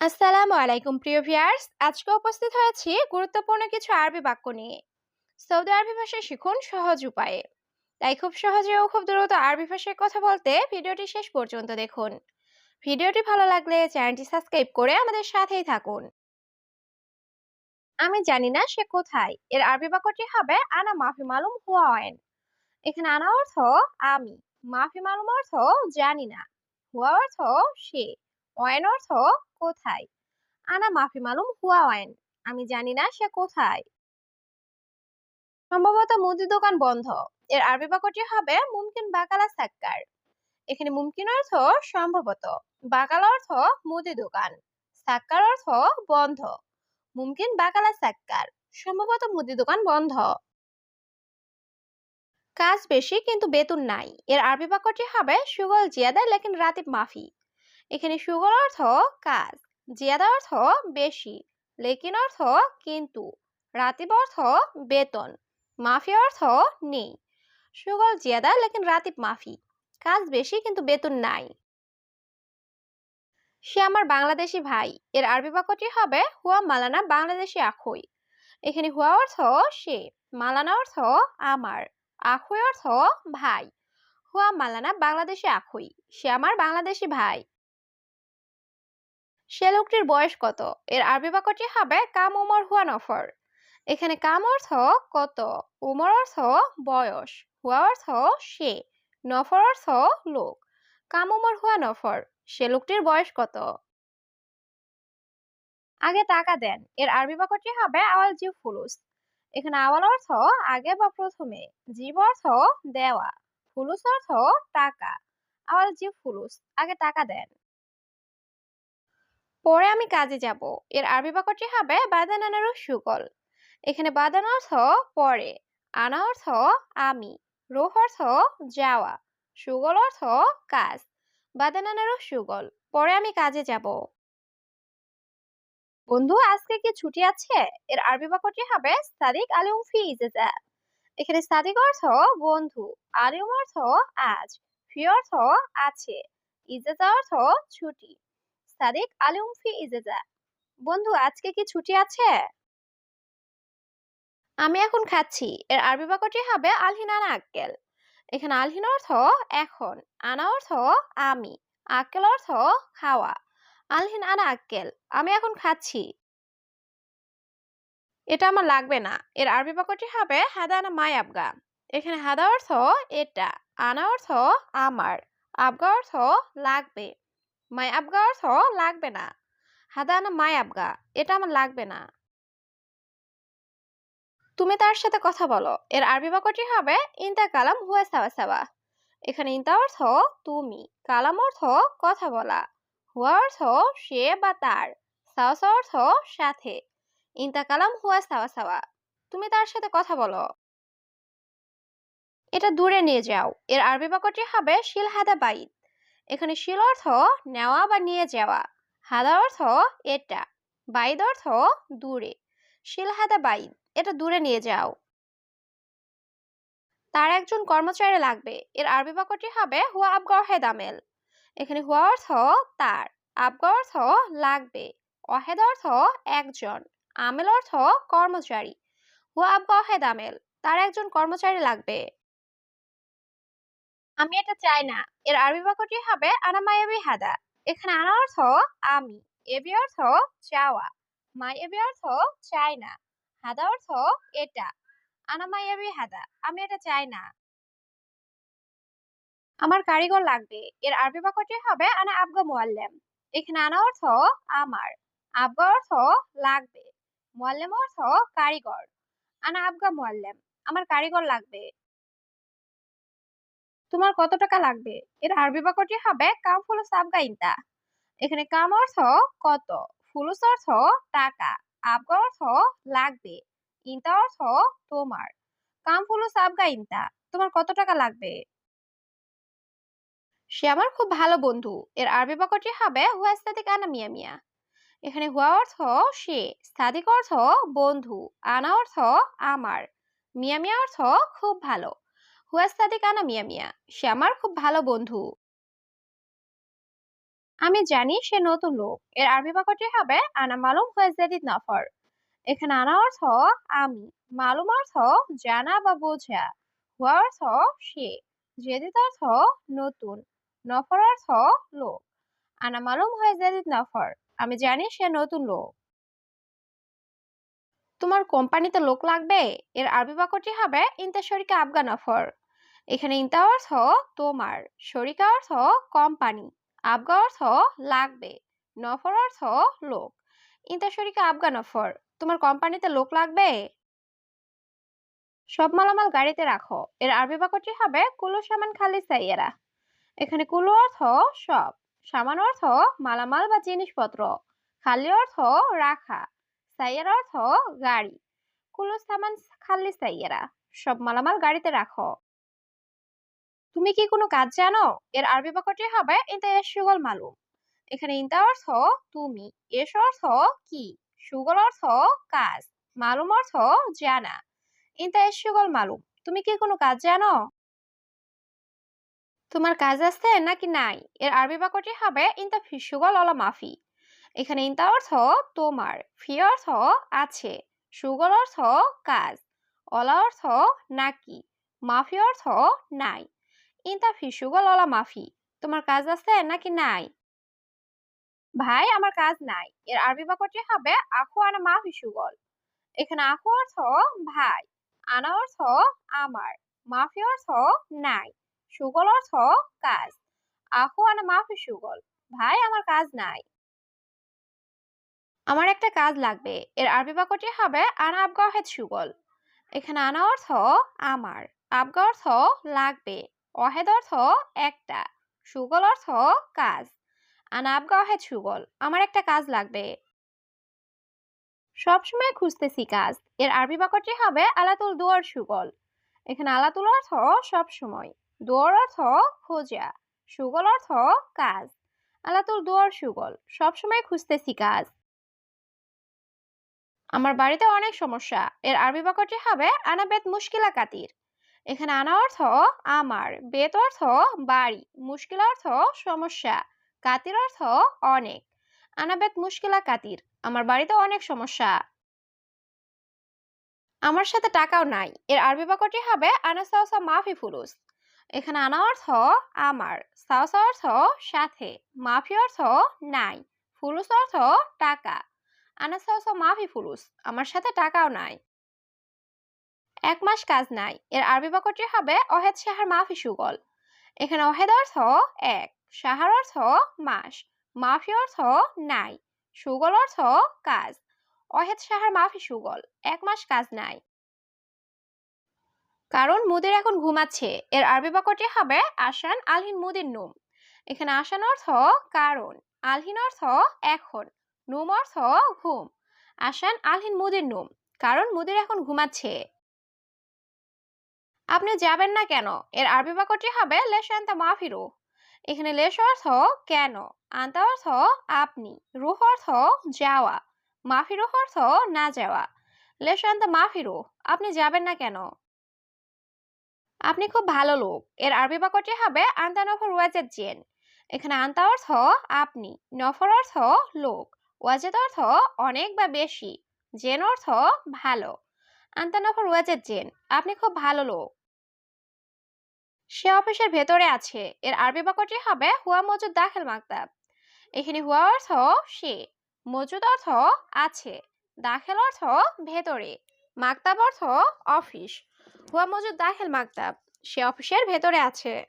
আসসালামু আলাইকুম, প্রিয় ভিয়ার্স আজকে উপস্থিত হয়েছি গুরুত্বপূর্ণ কিছু আরবি বাক্য নিয়ে। সৌদি আরবি ভাষা শিখুন সহজ উপায়ে। তাই খুব সহজে ও খুব দ্রুত আরবি ভাষায় কথা বলতে ভিডিওটি শেষ পর্যন্ত দেখুন। ভিডিওটি ভালো লাগলে চ্যানেলটি সাবস্ক্রাইব করে আমাদের সাথেই থাকুন। আমি জানি না সে কোথায়। এর আরবি বাক্যটি হবে, আনা মাফি মালুম হুয়া ওয়েন এখানে আনা অর্থ, আমি। মাফি মালুম অর্থ, জানি না। হুয়া অর্থ, সে। ওয়েন অর্থ কোথায়? আনা মাফি মালুম হুয়া ওয়েন আমি জানি না সে কোথায়। সম্ভবত মুদি দোকান বন্ধ। এর আরবি বাক্যটি হবে মুমকিন বাকালা সাক্কার। এখানে মুমকিন অর্থ সম্ভবত। বাকালা অর্থ মুদি দোকান। সাক্কার অর্থ বন্ধ। মুমকিন বাকালা সাক্কার। সম্ভবত মুদি দোকান বন্ধ। কাজ বেশি কিন্তু বেতন নাই। এর আরবি বাক্যটি হবে সুগল জিয়াদা লেকিন রাতিব মাফি। এখানে সুগল অর্থ কাজ, জিয়াদা অর্থ বেশি, লেকিন অর্থ কিন্তু, রাতিব অর্থ বেতন, মাফি অর্থ নেই। সুগল জিয়াদা, লেকিন রাতিব, মাফি, কাজ বেশি কিন্তু বেতন নাই। সে আমার বাংলাদেশি ভাই, এর আরবি বাক্যটি হবে হুয়া মালানা বাংলাদেশি আখই। এখানে হুয়া অর্থ সে, মালানা অর্থ আমার, আখই অর্থ ভাই, হুয়া মালানা বাংলাদেশি আখই, সে আমার বাংলাদেশি ভাই। সে লোকটির বয়স কত? এর আরবি বাক্যটি হবে কাম উমর হুয়া নফর। এখানে কাম অর্থ কত? উমর অর্থ বয়স, হুয়া অর্থ সে, নফর অর্থ লোক। কাম উমর হুয়া নফর, সে লোকটির বয়স কত? আগে টাকা দেন, এর আরবি বাক্যটি হবে আওয়াল জিব ফুলুস। এখানে আওয়াল অর্থ আগে বা প্রথমে, জীব অর্থ দেওয়া, ফুলুস অর্থ টাকা, আওয়াল জিব ফুলুস। আগে টাকা দেন। পরে আমি কাজে যাব। এর আরবি বাক্যটি হবে বাদান আনারু সুকল এখানে বাদান অর্থ পরে, আনা অর্থ আমি, রোহ অর্থ যাওয়া, সুগল অর্থ কাজ, বাদান আনারু সুগল। পরে আমি কাজে যাব। বন্ধু, আজকে কি ছুটি আছে? এর আরবি বাক্যটি হবে সাদিক আলিউম ফি ইজেজা। এখানে সাদিক অর্থ বন্ধু আলিউম অর্থ আজ, ফি অর্থ আছে, ইজেজা অর্থ ছুটি। সাদিক আলিউম ফি ইজেজা বন্ধু, আজকে কি ছুটি আছে? আমি এখন খাচ্ছি। এর আরবি বাক্যটি হবে আলহিন আনা আক্কেল। এখানে আলহিন অর্থ এখন, আনা অর্থ আমি, আক্কেল অর্থ খাওয়া। আলহিন আনা আক্কেল, আমি এখন খাচ্ছি। এটা আমার লাগবে না। এর আরবি বাক্যটি হবে হাদা আনা মাই আবগা। এখানে হাদা অর্থ এটা, আনা অর্থ আমার, আবগা অর্থ লাগবে। মাই আবগা অর্থ লাগবে না। হাদা আনা মাই আবগা এটা আমার লাগবে না। তুমি তার সাথে কথা বলো। এর আরবি বাক্যটি হবে, ইনতা কালাম হুয়া সাওয়া সাওয়া। এখানে ইনতা অর্থ, তুমি। কালাম অর্থ, কথা বলা। হুয়া অর্থ, সে বা তার। সাওয়া অর্থ, সাথে। ইনতা কালাম হুয়া সাওয়া সাওয়া। তুমি তার সাথে কথা বলো। এটা দূরে নিয়ে যাও। এর আরবি বাক্যটি হবে শিল হাদা বাইদ এখানে শিল অর্থ নেওয়া বা নিয়ে যাওয়া। হাদা অর্থ এটা। বাইদ অর্থ দূরে। শিল, হাদা, বাইদ, এটা দূরে নিয়ে যাও। তার একজন কর্মচারী লাগবে। এর আরবি বাক্যটি হবে হুয়া আবগর হেদামেল এখানে হুয়া অর্থ তার আবগর অর্থ লাগবে। অহেদ অর্থ একজন, আমেল অর্থ কর্মচারী। হুয়া আবগর হেদামেল তার একজন কর্মচারী লাগবে। আমি এটা চাই না। এর আরবি বাক্যটি হবে আনামায়াবি হাদা। এখানে আনা অর্থ আমি, এবি অর্থ চাওয়া। মাই এবি অর্থ চাই না। হাদা অর্থ এটা। আনামায়াবি হাদা, আমি এটা চাই না। আমার কারিগর লাগবে। এর আরবি বাক্যটি হবে আনা আবগা মোয়াল্লেম। এখানে আনা অর্থ আমার, আবগা অর্থ লাগবে। মোয়াল্লেম অর্থ কারিগর। আনা আবগা মোয়াল্লেম, আমার কারিগর লাগবে। তোমার কত টাকা লাগবে? এর আরবি বাক্যটি হবে, কাম ফুলুস আবগা ইনতা এখানে কাম অর্থ কত ফুলুস অর্থ টাকা আবগা অর্থ লাগবে, ইনতা অর্থ তোমার। কাম ফুলুস আবগা ইনতা তোমার কত টাকা লাগবে? সে আমার খুব ভালো বন্ধু। এর আরবি বাক্যটি হবে, হুয়া স্তাদিক আনা মিয়া মিয়া। এখানে হুয়া অর্থ সে স্তাদিক অর্থ বন্ধু, আনা অর্থ আমার, মিয়া মিয়া অর্থ খুব ভালো। হুয়া স্তাদিক আনা মিয়া মিয়া? সে আমার খুব ভালো বন্ধু। আমি জানি সে নতুন লোক। এর আরবি বাক্যটি হবে, আনা মালুম হয়ে জাদিদ নফর। এখানে আনা অর্থ আমি। মালুম অর্থ জানা বা বোঝা। হুয়া অর্থ সে। জেদিদ অর্থ নতুন। নফর অর্থ লোক। আনা মালুম হয়ে নফর। আমি জানি সে নতুন লোক। তোমার কোম্পানিতে লোক লাগবে? এর আরবি বাক্যটি হবে ইন্তা শরিকা আবগা নফর। এখানে ইন্তা অর্থ তোমার, শরিকা অর্থ কোম্পানি, আবগা অর্থ লাগবে, নফর অর্থ লোক। ইন্তা শরিকা, আবগা, নফর, তোমার কোম্পানিতে লোক লাগবে? সব মালামাল গাড়িতে রাখো, এর আরবি বাক্যটি হবে কুলু সামান খালি সাইয়েরা। এখানে কুলু অর্থ সব, সামান অর্থ মালামাল বা জিনিসপত্র, খালি অর্থ রাখা, সাইয়ের অর্থ গাড়ি, কুলু সামান খালি সাইয়েরা। সব মালামাল গাড়িতে রাখো। তুমি কি কোনো কাজ জানো? এর আরবি বাক্যটি হবে ইন্তা সুগল মালুম এখানে ইন্তা অর্থ তুমি এস অর্থ কি সুগল অর্থ কাজ মালুম অর্থ জানা ইন্তা সুগল মালুম তুমি কি কোনো কাজ জানো? তোমার কাজ আছে নাকি নাই? এর আরবি বাক্যটি হবে ইন্তা ফিসুগল অলা মাফি এখানে ইন্তা অর্থ তোমার ফি অর্থ আছে সুগল অর্থ কাজ অলা অর্থ নাকি মাফি অর্থ নাই ইন্তা ফিসুগল অলা মাফি তোমার কাজ আছে নাকি নাই? ভাই, আমার কাজ নাই। এর আরবি বাক্যটি হবে আখু আনা মাফি, সুগল। এখানে আখু অর্থ ভাই, আনা অর্থ আমার, মাফি অর্থ নাই, সুগল অর্থ কাজ। আখু আনা মাফি, সুগল। ভাই, আমার কাজ নাই। আমার একটা কাজ লাগবে। এর আরবি বাক্যটি হবে আনা আবগাহেদ সুগল। এখানে আনা অর্থ আমার, আবগা অর্থ লাগবে। অহেদ অর্থ একটা, সুগল অর্থ কাজ। আনা আবগা অহেদ সুগল, আমার একটা কাজ লাগবে। সবসময় খুঁজতেছি কাজ, এর আরবি বাক্যটি হবে আলাতুল দুয়ার সুগল। এখানে আলাতুল অর্থ সবসময়, দুয়ার অর্থ খোঁজা, সুগল অর্থ কাজ। আলাতুল দুয়ার সুগল, সবসময় খুঁজতেছি কাজ। আমার বাড়িতে অনেক সমস্যা, এর আরবি বাক্যটি হবে আনা বেত মুশকিলা কাতির এখানে আনা অর্থ আমার, বেত অর্থ বাড়ি, মুশকিল অর্থ সমস্যা, কাতির অর্থ অনেক। আনা বেত মুশকিলা কাতির, আমার বাড়িতে অনেক সমস্যা। আমার সাথে টাকাও নাই, এর আরবি বাক্যটি হবে আনা সাউসা মাফি ফুলুস। এখানে আনা অর্থ আমার সাউসা অর্থ সাথে, মাফি অর্থ নাই, ফুলুস অর্থ টাকা। আনা সাউসা মাফি ফুলুস, আমার সাথে টাকাও নাই। এক মাস কাজ নাই। এর আরবি বাক্যটি হবে অহেদ সাহার মাফি সুগল। এখানে অহেদ অর্থ এক, সাহার অর্থ মাস, মাফি অর্থ নাই, সুগল অর্থ কাজ। অহেদ সাহার মাফি সুগল, এক মাস কাজ নাই। কারণ মুদির এখন ঘুমাচ্ছে এর আরবি বাক্যটি হবে আসান আলহিন মুদির নুম। এখানে আসান অর্থ কারণ, আলহিন অর্থ এখন, নুম অর্থ ঘুম। আসান আলহিন মুদির নুম, কারণ মুদির এখন ঘুমাচ্ছে আপনি যাবেন না কেন? এর আরবি বাক্যটি হবে লেশান্তা মাফিরু। এখানে লেশ অর্থ কেন? আন্তা অর্থ আপনি। রুহ অর্থ যাওয়া। মাফিরুহ অর্থ না যাওয়া। লেশান্তা মাফিরু, আপনি যাবেন না কেন? আপনি খুব ভালো লোক। এর আরবি বাক্যটি হবে আন্তা নফর ওয়াজেদ জেন। এখানে আন্তা অর্থ আপনি, নফর অর্থ লোক। ওয়াজেদ অর্থ অনেক বা বেশি। জেন অর্থ ভালো। আন্তা নফর ওয়াজেদ জেন, আপনি খুব ভালো লোক। সে অফিসের ভেতরে আছে। এর আরবি বাক্যটি হবে, হুয়া মজুদ দাখিল মাকতাব। এখানে হুয়া অর্থ সে, মজুদ অর্থ আছে, দাখিল অর্থ ভেতরে, মাকতাব অর্থ অফিস। হুয়া মজুদ দাখিল মাকতাব। সে অফিসের ভেতরে আছে।